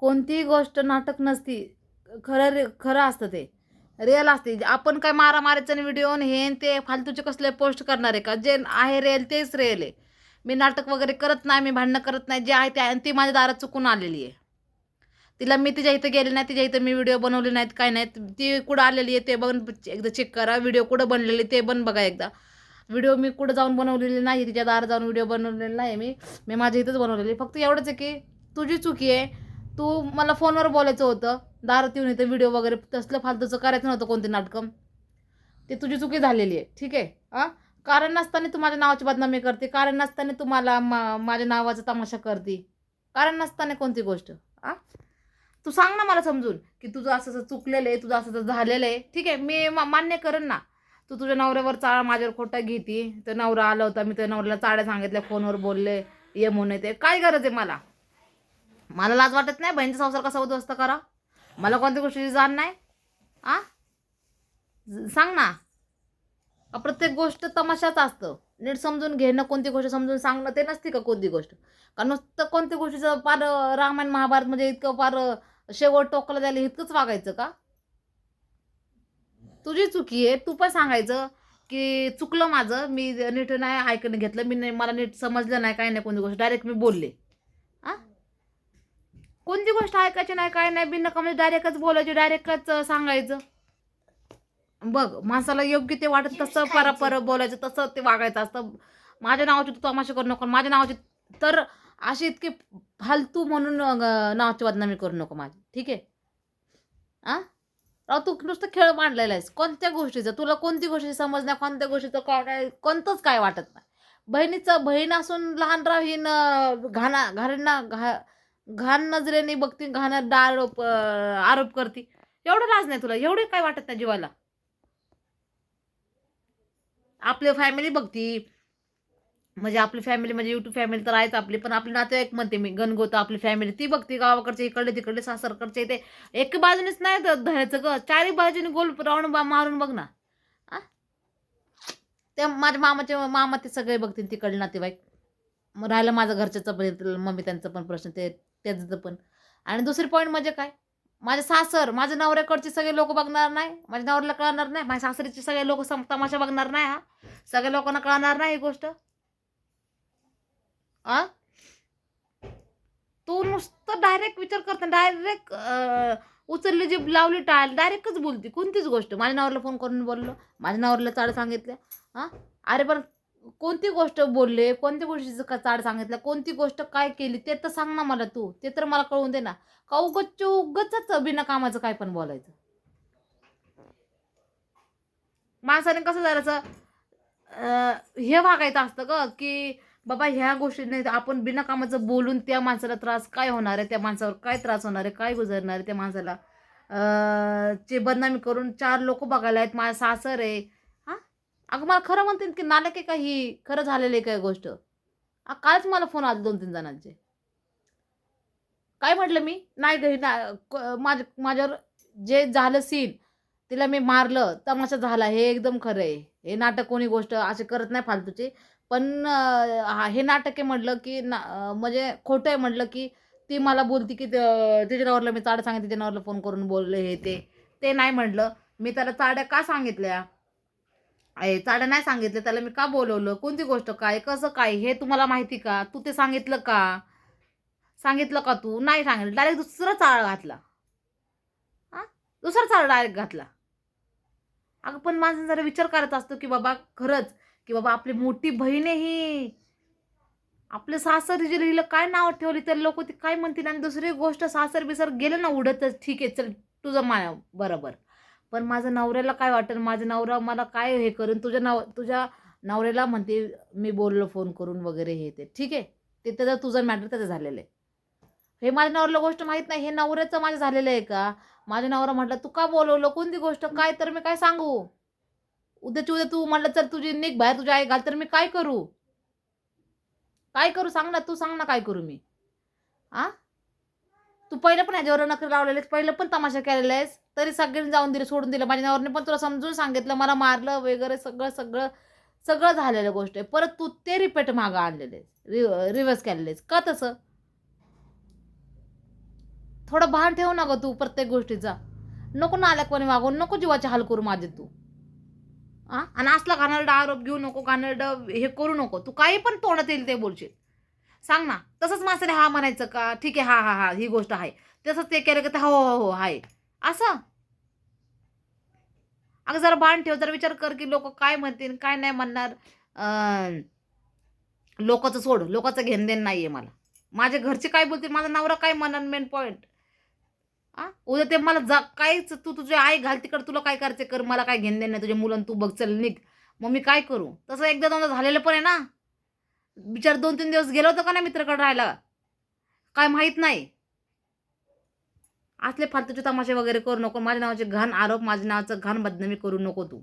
कोणतीही गोष्ट नाटक नसती. खरं रे खरं असतं ते. रिअल असते. आपण काय मारामारीचं व्हिडिओ हे ते फालतूचे कसले पोस्ट करणार आहे का? जे आहे रिअल तेच रिअल आहे. मी नाटक वगैरे करत नाही मी भांडणं करत नाही जे आहे ते आणि ती माझ्या दारात चुकून आलेली आहे. तिला मी तिच्या इथं गेले नाही तिच्या इथं मी व्हिडिओ बनवले नाहीत काय नाहीत. ती कुठं आलेली आहे ते बघून एकदा चेक करा. व्हिडिओ कुठं बनलेली ते पण बघा एकदा. व्हिडिओ मी कुठं जाऊन बनवलेली नाही तिच्या दारात जाऊन व्हिडिओ बनवलेला नाही मी. मी माझ्या इथंच बनवलेली फक्त एवढंच आहे की तुझी चुकी आहे. तू मला फोनवर बोलायचं होतं. दारात येऊन इथं व्हिडिओ वगैरे तसलं फालतूचं करायचं नव्हतं कोणते नाटकं. ते तुझी चुकी झालेली आहे. ठीक आहे? हां? कारण नसताना तू माझ्या नावाची बदनामी करते. कारण नसताना तू मला मा माझ्या नावाचा तमाशा करते. कारण नसताना कोणती गोष्ट? आ तू सांग ना मला समजून की तुझं असं असं चुकलेलं आहे तुझं असं असं झालेलं आहे. ठीक आहे? मी मा- मान्य करेन ना. तू तुझ्या नवऱ्यावर चाळ माझ्यावर खोटा घेती. तर नवरा आला होता मी त्या नवऱ्याला चाड्या सांगितल्या फोनवर बोलले ये म्हणून येते. काय गरज आहे मला? मला लाज वाटत नाही बहिणीचा संसार कसा उद्ध्वस्त करा. मला कोणत्या गोष्टीची जाण नाही. आ? सांग ना. प्रत्येक गोष्ट तमाशाच असतं. नीट समजून घेणं कोणती गोष्ट समजून सांगणं ते नसते का कोणती गोष्ट? कारण नुसतं कोणत्या गोष्टीचं फार रामायण महाभारत म्हणजे इतकं फार शेवट टोकलं जायला इतकंच वागायचं का? तुझी चुकी आहे. तू पण सांगायचं की चुकलं माझं. मी नीट नाही ऐकणं घेतलं. मी नाही मला नीट समजलं नाही काय नाही कोणती गोष्ट. डायरेक्ट मी बोलले. कोणती गोष्ट ऐकायची नाही काय नाही बिन म्हणजे डायरेक्टच बोलायची डायरेक्टच सांगायचं. बघ माणसाला योग्य ते वाटत तसं परापर बोलायचं तसं ते वागायचं असतं. माझ्या नावाची तू तमाशा करू नको माझ्या नावाची तर अशी इतकी फालतू म्हणून नावाची बदनामी करू नको माझी. ठीक आहे? आ? राव तू नुसतं खेळ मांडलेला आहेस. कोणत्या गोष्टीचं? तुला कोणती गोष्टी समजण्या कोणत्या गोष्टीचं काय काय कोणतंच काय वाटत नाही. बहिणीचं बहीण असून लहान राहीन घाणा घाणींना घा घाण नजरेने बघती घाण आरोप आरोप करते. एवढं लाज नाही तुला एवढे काय वाटत नाही जीवाला? आपली फॅमिली बघती. म्हणजे आपली फॅमिली म्हणजे युट्यूब फॅमिली तर आहेच आपली पण आपली नातेवाईक म्हणते मी गणगोत आपली फॅमिली ती बघती गावाकडचे इकडले तिकडले सासरकडचे ते एक बाजूनेच नाही तर धरायचं ग. चारही बाजूने गोल राऊंड बा मारून बघ ना. त्या माझ्या मामाचे मामा ते सगळे बघतील तिकडले नातेवाईक. मग राहिलं माझं घरच्याचं पण येतं, मम्मी त्यांचा पण प्रश्न ते त्याचं पण. आणि दुसरी पॉईंट म्हणजे काय? माझे सासर माझ्या नवऱ्याकडचे सगळे लोक बघणार नाही माझ्या नवऱ्याला कळणार नाही माझ्या सासरीचे सगळे लोक तमाशा बघणार नाही हा. सगळ्या लोकांना कळणार नाही ही गोष्ट. आ? तू नुसतं डायरेक्ट विचार करता डायरेक्ट उचलली जी लावली टाळ डायरेक्टच बोलते. कोणतीच गोष्ट. माझ्या नवऱ्याला फोन करून बोललो माझ्या नवऱ्याला चाळ सांगितल्या हां. अरे पण कोणती गोष्ट बोलले कोणत्या गोष्टीचं का चाड सांगितलं कोणती गोष्ट काय केली ते तर सांग ना मला तू ते तर मला कळवून दे ना. का उगच उगच बिना कामाचं काय पण बोलायचं? माणसाने कसं करायचं हे वागायचं असतं ग की बाबा ह्या गोष्टी नाही आपण बिना कामाचं बोलून त्या माणसाला त्रास काय होणार आहे त्या माणसावर काय त्रास होणार आहे काय गुजरणार आहे त्या माणसाला? चे बदनामी करून चार लोक बघायला आहेत माझा सासर आहे अगं मला खरं म्हणते की नालक आहे का ही? खरं झालेलं आहे काय गोष्ट? कालच मला फोन आला दोन तीन जणांचे. काय म्हटलं मी? नाही घरी ना क- माझ्या माझ्यावर जे झालं सीन तिला मी मारलं तमाशा झाला हे एकदम खरं आहे. हे नाटक कोणी गोष्ट असे करत नाही फालतूचे. पण हा हे नाटक आहे म्हटलं की ना म्हणजे खोटं आहे म्हटलं की ती मला बोलती की तिच्या नवरला मी चाड सांगितलं तिच्या नवरला फोन करून बोलले हे ते. ते नाही म्हटलं. मी त्याला चाड्या का सांगितल्या? आहे चाड्या नाही सांगितलं त्याला मी का बोलवलं? कोणती गोष्ट काय? कसं काय? हे तुम्हाला माहिती का? तू ते सांगितलं का? सांगितलं का तू? नाही सांगितलं. डायरेक्ट दुसरा चाळ घातला. हां? दुसरा चाळ डायरेक्ट घातला. अगं पण माणसं जरा विचार करत असतो की बाबा खरंच की बाबा आपली मोठी बहीण आहे ही. आपलं सासर जे लिहिलं काय नाव ठेवली? तर लोक ती काय म्हणतील? आणि दुसरी गोष्ट सासर बिसर गेलं ना उडतच. ठीक आहे चल तुझं मा बरोबर. पण माझं नवऱ्याला काय वाटेल? माझं नवरा मला काय हे करून? तुझ्या नव तुझ्या नवऱ्याला म्हणते मी बोललो फोन करून वगैरे हे ते. ठीक आहे? ते त्याचं तुझं मॅटर त्याचं झालेलं आहे. हे माझ्या नवऱ्याला गोष्ट माहीत नाही. हे नवऱ्याचं माझं झालेलं आहे का? माझ्या नवरा म्हटलं तू का बोलवलं? कोणती गोष्ट? काय? तर मी काय सांगू? उद्याची उद्या तू म्हटलं तर तुझी निक बाहेर तुझी आई घाल तर मी काय करू? काय करू? सांग ना तू सांग ना काय करू मी? आ? तू पहिलं पण ह्याच्यावर नखरे लावलेलेस आहेस, पहिलं पण तमाशा केलेला आहेस तरी सगळ्यांनी जाऊन दिलं सोडून दिलं. माझ्या नवरने पण तुला समजून सांगितलं मला मारलं वगैरे सगळं सगळं सगळं झालेलं गोष्ट आहे. परत तू ते रिपीट मागं आणलेले रि रिव्हर्स केलेले आहेस का तसं? थोडं भान ठेव ना ग तू प्रत्येक गोष्टीचा. नको नाल्याकपणे वागवून नको जीवाचे हाल करू माझे तू. आणि असला घाणेरडा आरोप घेऊ नको घाणेरडं हे करू नको. तू काही पण तोंडात येईल ते बोलशील. सांग ना. तसंच माणसाने हा म्हणायचं का? ठीक आहे हा हा हा ही गोष्ट आहे. तसंच ते केलं की हो हो हो आहे. असं? अगं जरा बाण ठेव जरा विचार कर की लोक काय म्हणतील काय नाही म्हणणार. लोकांचं सोड लोकांचं घेणं देणं नाही आहे मला. माझ्या घरचे काय बोलतील माझा नवरा काय म्हणणार मेन पॉईंट आ? उद्या ते मला जा काहीच तू तुझे आई घाल तिकडे तुला काय करायचं कर मला काय घेणं देणं नाही तुझ्या मुलं तू बघ चल निघ. मग मी काय करू? तसं एकदा दोनदा झालेलं पण आहे ना. बिचार दोन तीन दिवस गेलो होतो का नाही मित्राकडे राहायला? काय माहीत नाही. असले फालतूचे तमाशे वगैरे करू नको. माझ्या नावाचे घाण आरोप माझ्या नावाचं घाण बदनामी करू नको तू.